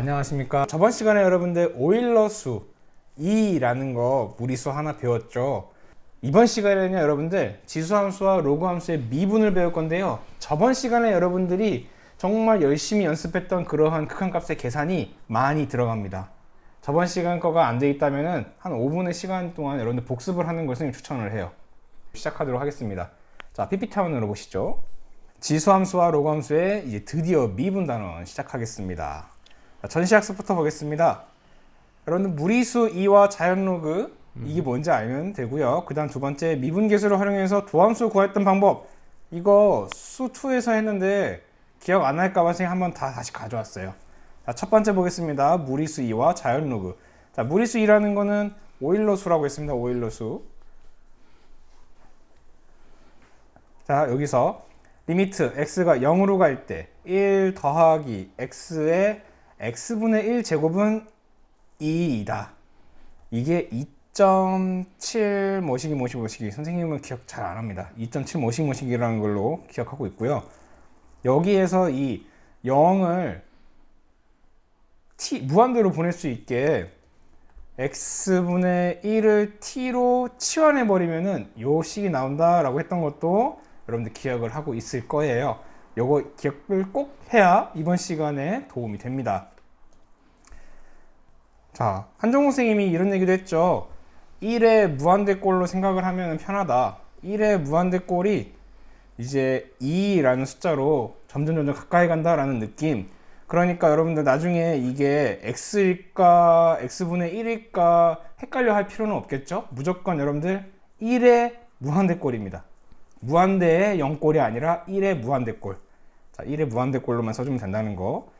안녕하십니까. 저번 시간에 여러분들 오일러수 2라는 거 무리수 하나 배웠죠. 이번 시간에는 여러분들 지수함수와 로그함수의 미분을 배울 건데요. 저번 시간에 여러분들이 정말 열심히 연습했던 그러한 극한값의 계산이 많이 들어갑니다. 저번 시간 거가 안 돼 있다면은 한 5분의 시간 동안 여러분들 복습을 하는 것을 추천을 해요. 시작하도록 하겠습니다. 자, PP타운으로 보시죠. 지수함수와 로그함수의 이제 드디어 미분 단원 시작하겠습니다. 자, 전시학습부터 보겠습니다. 여러분들 무리수 2와 자연로그 이게 뭔지 알면 되고요. 그 다음 두 번째 미분계수를 활용해서 도함수 구했던 방법 이거 수2에서 했는데 기억 안 날까봐 제가 한번 다 다시 가져왔어요. 자, 첫 번째 보겠습니다. 무리수 2와 자연로그 자, 무리수 2라는 거는 오일러수라고 했습니다. 오일러수 자 여기서 리미트 x가 0으로 갈 때 1 더하기 x의 x분의 1 제곱은 2이다. 이게 2.7 모시기 모시기 모시기 선생님은 기억 잘 안 합니다. 2.7 모시기 모시기라는 걸로 기억하고 있고요. 여기에서 이 0을 t 무한대로 보낼 수 있게 x분의 1을 t로 치환해 버리면은 요 식이 나온다라고 했던 것도 여러분들 기억을 하고 있을 거예요. 요거 기억을 꼭 해야 이번 시간에 도움이 됩니다. 자, 한정호 선생님이 이런 얘기도 했죠. 1의 무한대꼴로 생각을 하면 편하다. 1의 무한대꼴이 이제 2라는 숫자로 점점 점점 가까이 간다라는 느낌. 그러니까 여러분들 나중에 이게 x일까 x분의 1일까 헷갈려 할 필요는 없겠죠? 무조건 여러분들 1의 무한대꼴입니다. 무한대의 0꼴이 아니라 1의 무한대꼴. 자, 1의 무한대꼴로만 써주면 된다는 거.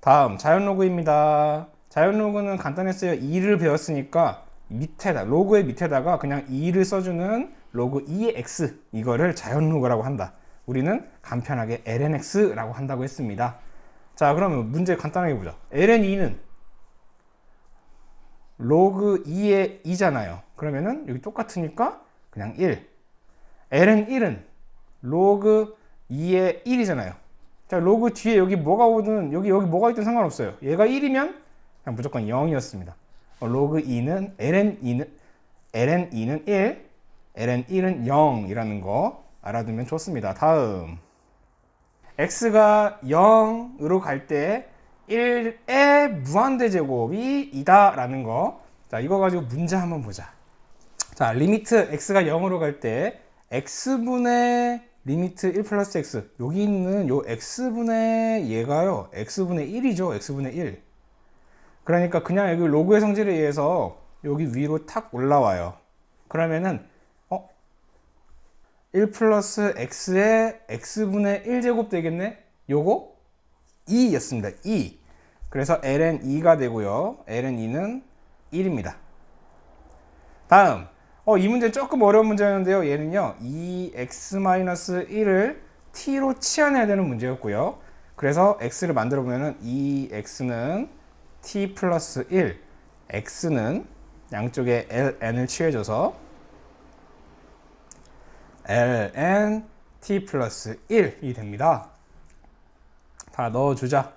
다음 자연로그입니다. 자연로그는 간단했어요. 2를 배웠으니까 밑에다 로그의 밑에다가 그냥 2를 써주는 로그 2의 x 이거를 자연로그라고 한다. 우리는 간편하게 lnx라고 한다고 했습니다. 자 그러면 문제 간단하게 보자. ln2는 로그 2의 2잖아요. 그러면은 여기 똑같으니까 그냥 1. ln1은 로그 2의 1이잖아요. 자 로그 뒤에 여기 뭐가 오든 여기 여기 뭐가 있든 상관없어요. 얘가 1이면 그냥 무조건 0이었습니다. 어, 로그 2는 ln2는 ln2는 1, ln1은 0이라는 거 알아두면 좋습니다. 다음 x가 0으로 갈 때 1의 무한대 제곱이 2다라는 거. 자, 이거 가지고 문제 한번 보자. 자, 리미트 x가 0으로 갈 때 x분의 리미트 1 플러스 x 여기 있는 요 x분의 얘가요 x분의 1이죠 x분의 1 그러니까 그냥 여기 로그의 성질에 의해서 여기 위로 탁 올라와요. 그러면은 어? 1 플러스 x의 x분의 1제곱 되겠네? 요거 2였습니다. 2. 그래서 ln 2가 되고요. ln 2는 1입니다. 다음. 어, 이 문제 조금 어려운 문제였는데요. 얘는요. 2x-1을 t로 치환해야 되는 문제였고요. 그래서 x를 만들어 보면은 2x는 t 플러스 1, x는 양쪽에 ln을 취해줘서 ln t 플러스 1이 됩니다. 다 넣어주자.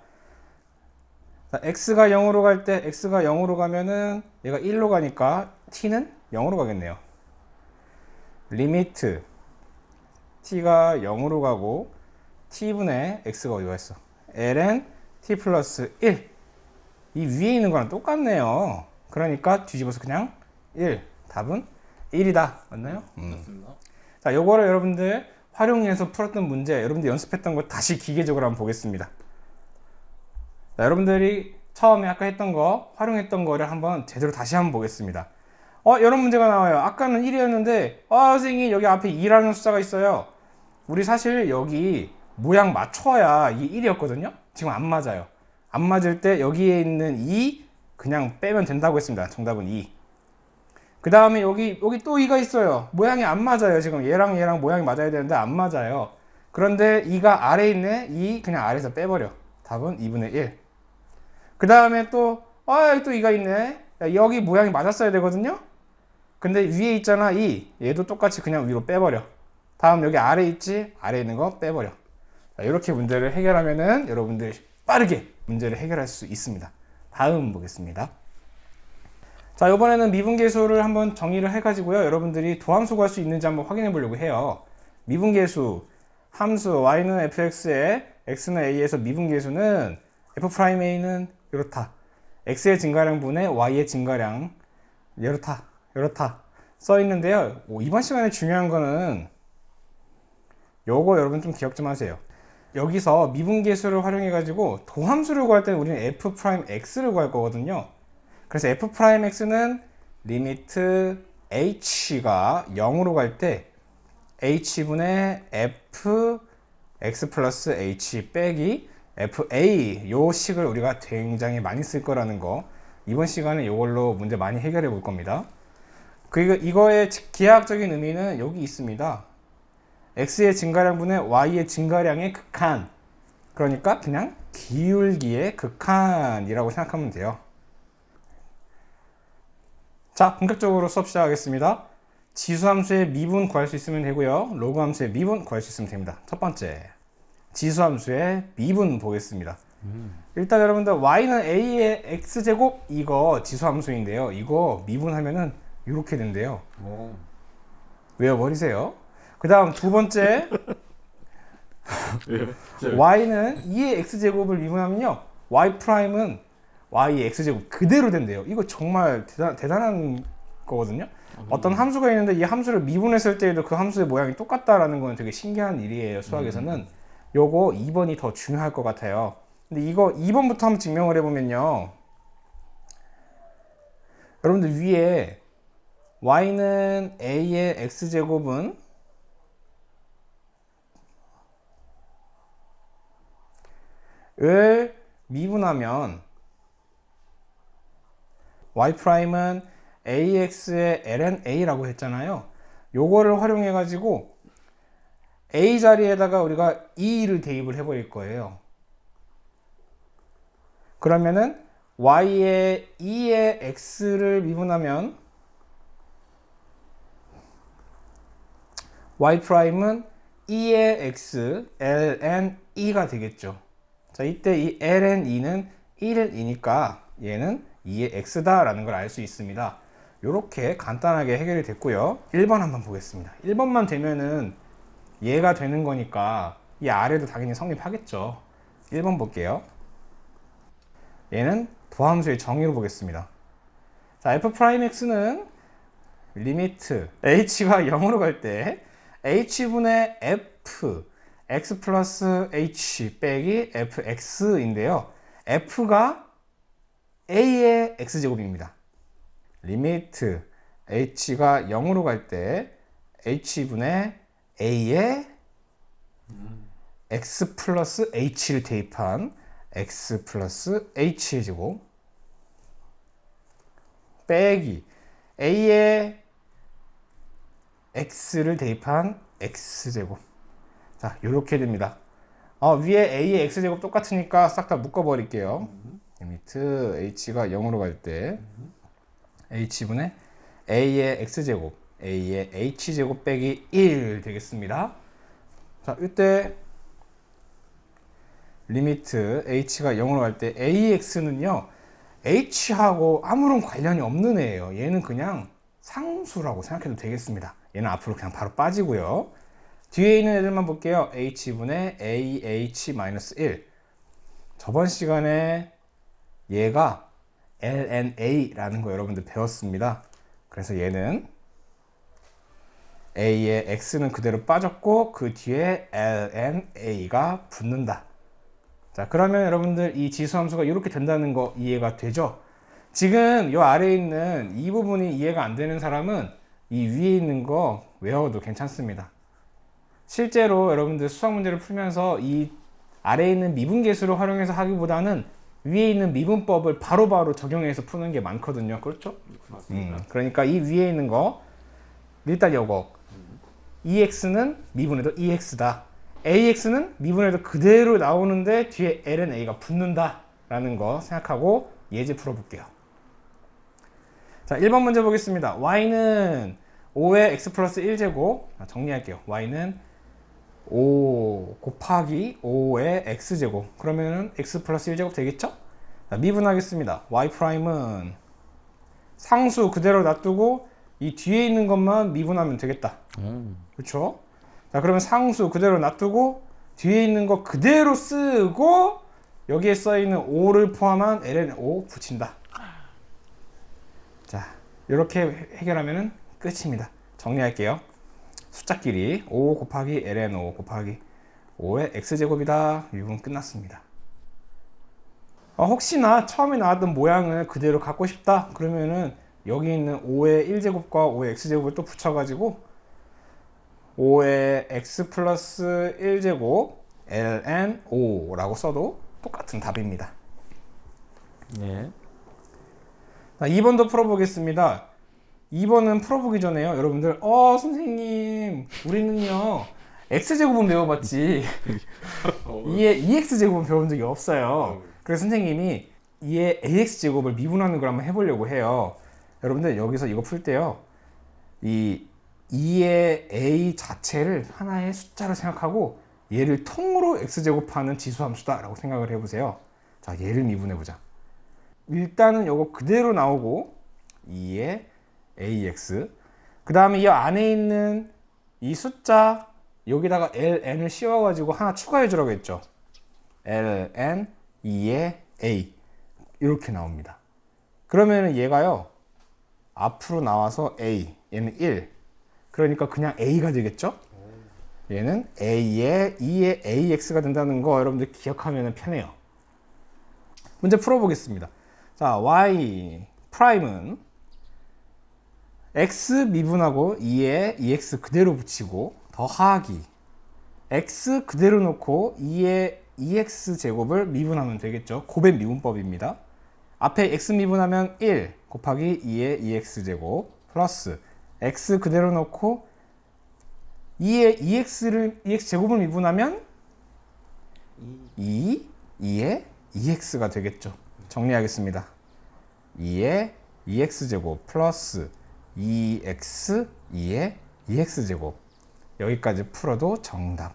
자, x가 0으로 갈 때 x가 0으로 가면은 얘가 1로 가니까 t는 0으로 가겠네요. 리미트 t가 0으로 가고 t분의 x가 어디 갔어? ln t 플러스 1. 이 위에 있는 거랑 똑같네요. 그러니까 뒤집어서 그냥 1. 답은 1이다. 맞나요? 음. 맞습니다. 자, 요거를 여러분들 활용해서 풀었던 문제, 여러분들 연습했던 거 다시 기계적으로 한번 보겠습니다. 자, 여러분들이 처음에 아까 했던 거, 활용했던 거를 한번 제대로 다시 한번 보겠습니다. 어, 이런 문제가 나와요. 아까는 1이었는데, 아, 선생님, 여기 앞에 2라는 숫자가 있어요. 우리 사실 여기 모양 맞춰야 이게 1이었거든요? 지금 안 맞아요. 안 맞을 때 여기에 있는 2 그냥 빼면 된다고 했습니다. 정답은 2. 그 다음에 여기 여기 또 2가 있어요. 모양이 안 맞아요. 지금 얘랑 얘랑 모양이 맞아야 되는데 안 맞아요. 그런데 2가 아래에 있네. 2 그냥 아래에서 빼버려. 답은 2분의 1. 그 다음에 또 아, 또 2가 있네. 야, 여기 모양이 맞았어야 되거든요. 근데 위에 있잖아 2. 얘도 똑같이 그냥 위로 빼버려. 다음 여기 아래 있지? 아래 있는 거 빼버려. 자, 이렇게 문제를 해결하면은 여러분들 빠르게 문제를 해결할 수 있습니다. 다음 보겠습니다. 자, 이번에는 미분계수를 한번 정의를 해 가지고요. 여러분들이 도함수 구할 수 있는지 한번 확인해 보려고 해요. 미분계수, 함수 y는 fx에 x는 a에서 미분계수는 f'a는 이렇다. x의 증가량 분의 y의 증가량 이렇다. 이렇다. 써 있는데요. 오, 이번 시간에 중요한 거는 요거 여러분 좀 기억 좀 하세요. 여기서 미분계수를 활용해 가지고 도함수를 구할 때는 우리는 f'x를 구할 거거든요. 그래서 f'x는 리미트 h가 0으로 갈 때 h분의 f x 플러스 h 빼기 fa 요 식을 우리가 굉장히 많이 쓸 거라는 거 이번 시간에 이걸로 문제 많이 해결해 볼 겁니다. 그리고 이거의 기하학적인 의미는 여기 있습니다. x의 증가량분의 y의 증가량의 극한 그러니까 그냥 기울기의 극한이라고 생각하면 돼요. 자, 본격적으로 수업 시작하겠습니다. 지수함수의 미분 구할 수 있으면 되고요. 로그함수의 미분 구할 수 있으면 됩니다. 첫 번째, 지수함수의 미분 보겠습니다. 일단 여러분들 y는 a의 x제곱 이거 지수함수인데요. 이거 미분하면은 이렇게 된대요. 오. 외워버리세요. 그 다음 두 번째, 예. 저, y는 2의 x제곱을 미분하면요. y 프라임은 y의 x제곱 그대로 된대요. 이거 정말 대단, 대단한 거거든요. 어떤 함수가 있는데 이 함수를 미분했을 때에도 그 함수의 모양이 똑같다라는 건 되게 신기한 일이에요. 수학에서는. 요거 2번이 더 중요할 것 같아요. 근데 이거 2번부터 한번 증명을 해보면요. 여러분들 위에 y는 a의 x제곱은 을 미분하면 y 프라임은 ax의 ln a라고 했잖아요. 요거를 활용해 가지고 a 자리에다가 우리가 2를 대입을 해 버릴 거예요. 그러면은 y의 2의 x를 미분하면 y 프라임은 2의 x ln 2가 되겠죠. 자, 이때 이 ln 2는 1이니까 얘는 2의 x다 라는 걸 알 수 있습니다. 이렇게 간단하게 해결이 됐고요. 1번 한번 보겠습니다. 1번만 되면은 얘가 되는 거니까 이 아래도 당연히 성립하겠죠. 1번 볼게요. 얘는 도함수의 정의로 보겠습니다. 자, f'x는 리미트 h가 0으로 갈 때 h분의 f x 플러스 h 빼기 fx인데요. f가 a의 x제곱입니다. 리미트 h가 0으로 갈 때 h분의 a의 x 플러스 h를 대입한 x 플러스 h의 제곱 빼기 a의 x를 대입한 x제곱. 자 이렇게 됩니다. 어, 위에 a의 x제곱 똑같으니까 싹 다 묶어 버릴게요. 리미트 h가 0으로 갈 때 h분의 a의 x제곱 a의 h제곱 빼기 1 되겠습니다. 자 이때 리미트 h가 0으로 갈 때 ax는요 h하고 아무런 관련이 없는 애예요. 얘는 그냥 상수라고 생각해도 되겠습니다 얘는 앞으로 그냥 바로 빠지고요. 뒤에 있는 애들만 볼게요. H분의 ah-1 저번 시간에 얘가 lna라는 거 여러분들 배웠습니다. 그래서 얘는 a의 x는 그대로 빠졌고 그 뒤에 lna가 붙는다. 자, 그러면 여러분들 이 지수함수가 이렇게 된다는 거 이해가 되죠? 지금 이 아래에 있는 이 부분이 이해가 안 되는 사람은 이 위에 있는 거 외워도 괜찮습니다. 실제로 여러분들 수학 문제를 풀면서 이 아래에 있는 미분계수를 활용해서 하기보다는 위에 있는 미분법을 바로바로 적용해서 푸는 게 많거든요. 그렇죠? 맞습니다. 음, 그러니까 이 위에 있는 거 일단 요거 EX는 미분해도 EX다. AX는 미분해도 그대로 나오는데 뒤에 LNA가 붙는다 라는 거 생각하고 예제 풀어볼게요. 자, 1번 문제 보겠습니다. Y는 5의 X 플러스 1제곱 아, 정리할게요. Y는 5 곱하기 5의 x제곱 그러면은 x 플러스 1제곱 되겠죠? 자, 미분하겠습니다. y 프라임은 상수 그대로 놔두고 이 뒤에 있는 것만 미분하면 되겠다. 그렇죠? 자 그러면 상수 그대로 놔두고 뒤에 있는 거 그대로 쓰고 여기에 써 있는 5를 포함한 ln 5 붙인다. 자 이렇게 해결하면은 끝입니다. 정리할게요. 숫자끼리 5 곱하기 ln 5 곱하기 5의 x제곱이다. 미분 끝났습니다. 어, 혹시나 처음에 나왔던 모양을 그대로 갖고 싶다 그러면은 여기 있는 5의 1제곱과 5의 x제곱을 또 붙여가지고 5의 x 플러스 1제곱 ln 5라고 써도 똑같은 답입니다. 예. 자, 2번도 풀어보겠습니다. 2번은 풀어보기 전에요. 여러분들, 어, 선생님, 우리는요, x제곱은 배워봤지, 어, 2의 2x제곱은 배운 적이 없어요. 그래서 선생님이 2의 ax제곱을 미분하는 걸 한번 해보려고 해요. 여러분들, 여기서 이거 풀 때요, 이 2의 a 자체를 하나의 숫자로 생각하고 얘를 통으로 x제곱하는 지수함수다라고 생각을 해보세요. 자, 얘를 미분해보자. 일단은 요거 그대로 나오고 2의 ax 그 다음에 이 안에 있는 이 숫자 여기다가 ln을 씌워 가지고 하나 추가해 주라고 했죠. Ln 2의 a. 이렇게 나옵니다. 그러면은 얘가요 앞으로 나와서 a 얘는 1 그러니까 그냥 a가 되겠죠? 얘는 a의 2의 ax가 된다는 거 여러분들 기억하면 편해요. 문제 풀어보겠습니다 자, y 프라임은 x 미분하고 2에 2x 그대로 붙이고 더하기 x 그대로 놓고 2에 2x 제곱을 미분하면 되겠죠. 고배 미분법입니다. 앞에 x 미분하면 1 곱하기 2의 2x 제곱 플러스 x 그대로 놓고 2의 2x를 2x 제곱을 미분하면 2 2의 2x가 되겠죠. 정리하겠습니다. 2의 2x제곱 플러스 2x 2의 2x제곱. 여기까지 풀어도 정답.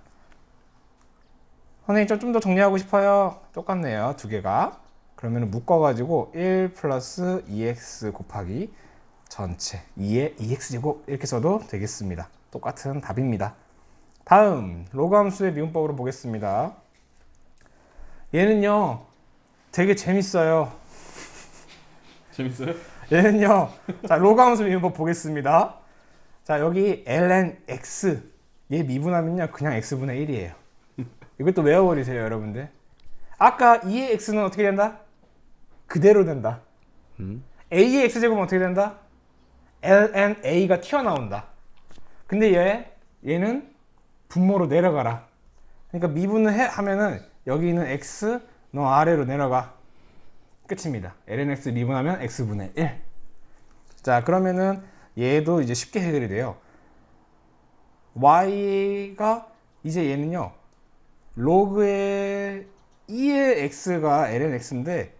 선생님 좀더 정리하고 싶어요. 똑같네요 두 개가. 그러면 묶어가지고 1 플러스 2x 곱하기 전체 2의 2x제곱 이렇게 써도 되겠습니다. 똑같은 답입니다. 다음 로그 함수의 미분법으로 보겠습니다. 얘는요 되게 재밌어요 재밌어요? 얘는요. 자, 로그함수 미분법 보겠습니다. 자, 여기 ln x 얘 미분하면요. 그냥 x분의 1이에요. 이것도 외워버리세요, 여러분들. 아까 2의 x는 어떻게 된다? 그대로 된다. a의 x제곱은 어떻게 된다? ln a가 튀어나온다. 근데 얘 얘는 분모로 내려가라. 그러니까 미분을 해 하면은 여기 있는 x 너 아래로 내려가. 끝입니다. lnx 미분하면 x분의 1. 자, 그러면은 얘도 이제 쉽게 해결이 돼요. y가 이제 얘는요. 로그의 2의 x가 lnx인데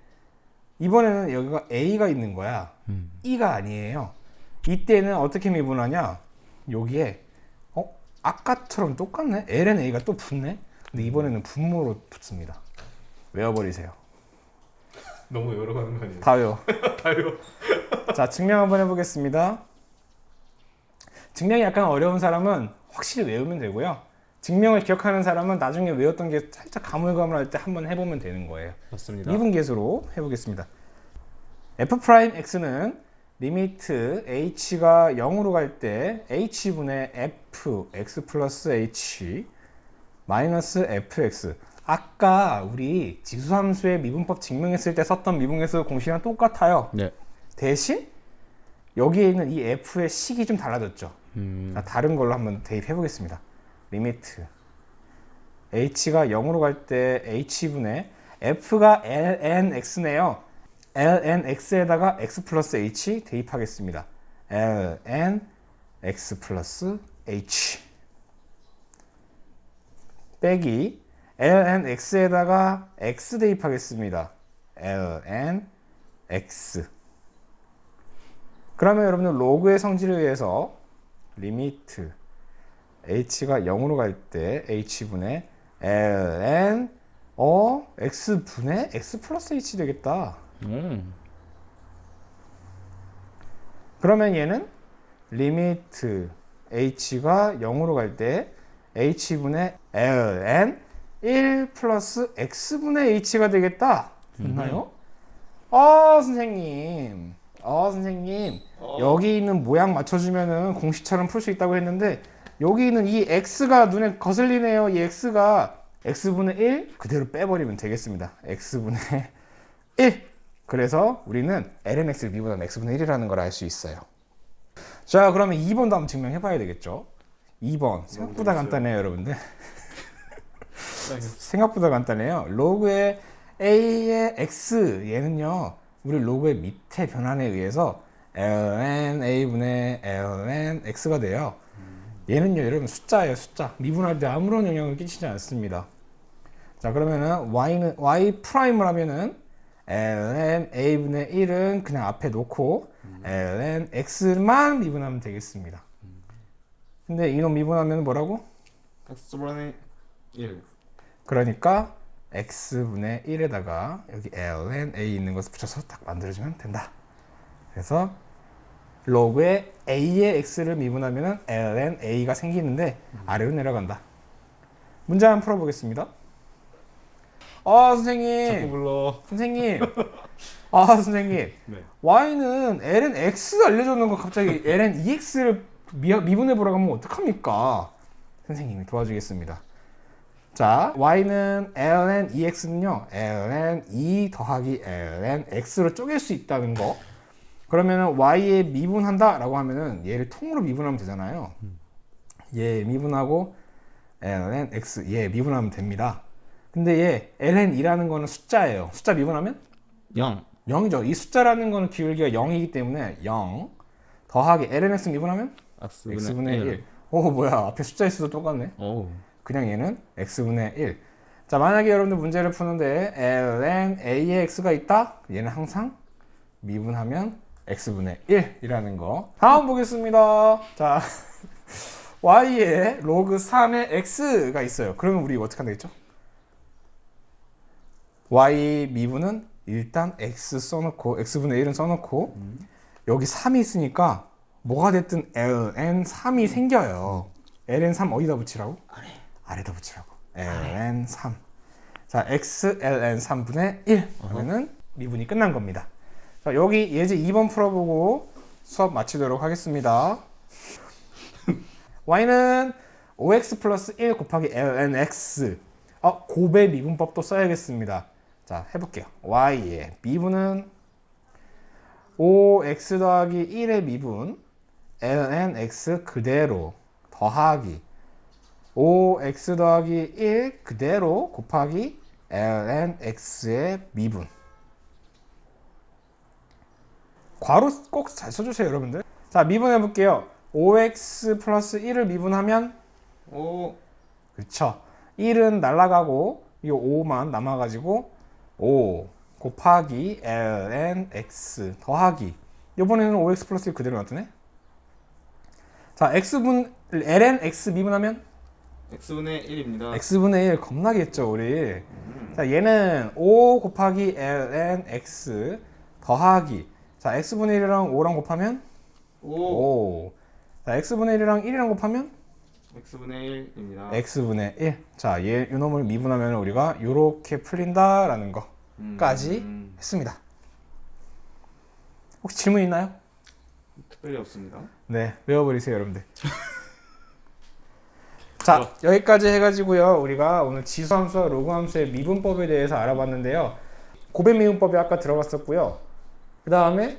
이번에는 여기가 a가 있는 거야. e가 아니에요. 이때는 어떻게 미분하냐? 여기에 어? 아까처럼 똑같네? ln a가 또 붙네? 근데 이번에는 분모로 붙습니다. 외워버리세요. 너무 열어가는 거 아니에요? 다 외워. 다요. 자, 증명 한번 해보겠습니다. 증명이 약간 어려운 사람은 확실히 외우면 되고요. 증명을 기억하는 사람은 나중에 외웠던 게 살짝 가물가물할 때 한번 해보면 되는 거예요. 맞습니다. 미분계수로 해보겠습니다. f 프라임 x는 리미트 h가 0으로 갈 때 h분의 f x 플러스 h 마이너스 fx 아까 우리 지수함수의 미분법 증명했을 때 썼던 미분계수 공식이랑 똑같아요. 네. 대신 여기에 있는 이 f의 식이 좀 달라졌죠. 음. 자, 다른 걸로 한번 대입해 보겠습니다. 리미트 h가 0으로 갈 때 h분의 f가 lnx네요. lnx에다가 x 플러스 h 대입하겠습니다. ln x 플러스 h 빼기 ln x에다가 x 대입하겠습니다. ln x 그러면 여러분들 로그의 성질에 의해서 리미트 h가 0으로 갈 때 h분의 ln 어 x분의 x 플러스 h 되겠다. 음. 그러면 얘는 리미트 h가 0으로 갈 때 h분의 ln 1 플러스 x분의 h가 되겠다. 됐나요? 아 선생님, 아 선생님, 여기 있는 모양 맞춰주면은 공식처럼 풀 수 있다고 했는데 여기 있는 이 x가 눈에 거슬리네요. 이 x가 x분의 1 그대로 빼버리면 되겠습니다. x분의 1. 그래서 우리는 ln x를 미분하면 x분의 1이라는 걸 알 수 있어요. 자, 그러면 2번도 한번 증명해 봐야 되겠죠? 2번. 생각보다 재밌어요. 간단해요, 여러분들. 생각보다 간단해요. 로그의 a의 x 얘는요. 우리 로그의 밑에 변환에 의해서 ln a분의 ln x가 돼요. 얘는요, 여러분 숫자예요, 숫자. 미분할 때 아무런 영향을 끼치지 않습니다. 자, 그러면은 y는 y 프라임을 하면은 ln a분의 1은 그냥 앞에 놓고 ln x만 미분하면 되겠습니다. 근데 이놈 미분하면 뭐라고? x분의 1. 그러니까 x분의 1에다가 여기 ln a 있는 것을 붙여서 딱 만들어주면 된다. 그래서 로그의 a의 x를 미분하면 ln a가 생기는데 아래로 내려간다. 문제 한번 풀어보겠습니다. 아 자꾸 선생님, 불러. 선생님, 아 선생님, 네. y는 ln x 알려줬는 거 갑자기 ln ex를 미, 미분해 보라고 하면 어떡합니까? 선생님이 도와주겠습니다. 자, y는 ln ex는요, ln 2 더하기 ln x로 쪼갤 수 있다는 거. 그러면은 y에 미분한다라고 하면은 얘를 통으로 미분하면 되잖아요. 얘 미분하고 ln x 얘 미분하면 됩니다. 근데 얘 ln 2라는 거는 숫자예요. 숫자 미분하면 0. 0이죠. 이 숫자라는 거는 기울기가 0이기 때문에 0 더하기 lnx 미분하면 x분의, x분의 1. 오 뭐야 앞에 숫자 있어도 똑같네. 오. 그냥 얘는 x분의 1. 자 만약에 여러분들 문제를 푸는데 ln a의 x가 있다. 얘는 항상 미분하면 x분의 1이라는 거. 다음 보겠습니다. 자 y에 로그 3의 x가 있어요. 그러면 우리 어떻게 하면 되겠죠? y 미분은 일단 x 써놓고 x분의 1은 써놓고 여기 3이 있으니까 뭐가 됐든 ln 3이 생겨요. ln 3 어디다 붙이라고? 아래. 아래다 붙이라고. ln 3. 자, x ln 3분의 1 하면은 미분이 끝난 겁니다. 자, 여기 예제 2번 풀어보고 수업 마치도록 하겠습니다. y는 5x 플러스 1 곱하기 ln x. 어, 고배 미분법도 써야겠습니다. 자, 해볼게요. y의 미분은 5x 더하기 1의 미분 ln x 그대로 더하기 5x 더하기 1 그대로 곱하기 ln x의 미분. 괄호 꼭 잘 써주세요 여러분들. 자 미분해 볼게요. 5x 플러스 1을 미분하면 오. 그쵸. 1은 날라가고 이 5만 남아가지고 5 곱하기 ln x 더하기. 이번에는 5x 플러스 1 그대로 놔두네 자 x분 ln x 미분하면 x분의 1입니다. x분의 1 겁나겠죠 우리 자 얘는 5 곱하기 ln x 더하기 자 x분의 1이랑 5랑 곱하면 오. 5자 x분의 1이랑 1이랑 곱하면 x분의 1입니다. x분의 1. 자, 얘 이놈을 미분하면 우리가 이렇게 풀린다라는 거까지 음, 했습니다. 혹시 질문 있나요? 특별히 없습니다. 네, 외워버리세요, 여러분들. 자, 여기까지 해가지고요. 우리가 오늘 지수함수와 로그함수의 미분법에 대해서 알아봤는데요. 고배 미분법에 아까 들어갔었고요. 그 다음에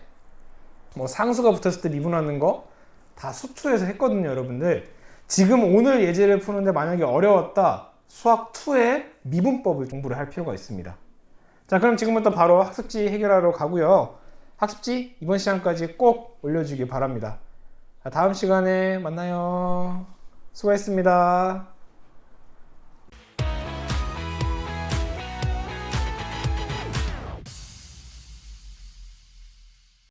뭐 상수가 붙었을 때 미분하는 거 다 수투에서 했거든요, 여러분들. 지금 오늘 예제를 푸는데 만약에 어려웠다. 수학 2의 미분법을 공부를 할 필요가 있습니다. 자, 그럼 지금부터 바로 학습지 해결하러 가고요. 학습지 이번 시간까지 꼭 올려주기 바랍니다. 자, 다음 시간에 만나요. 수고했습니다.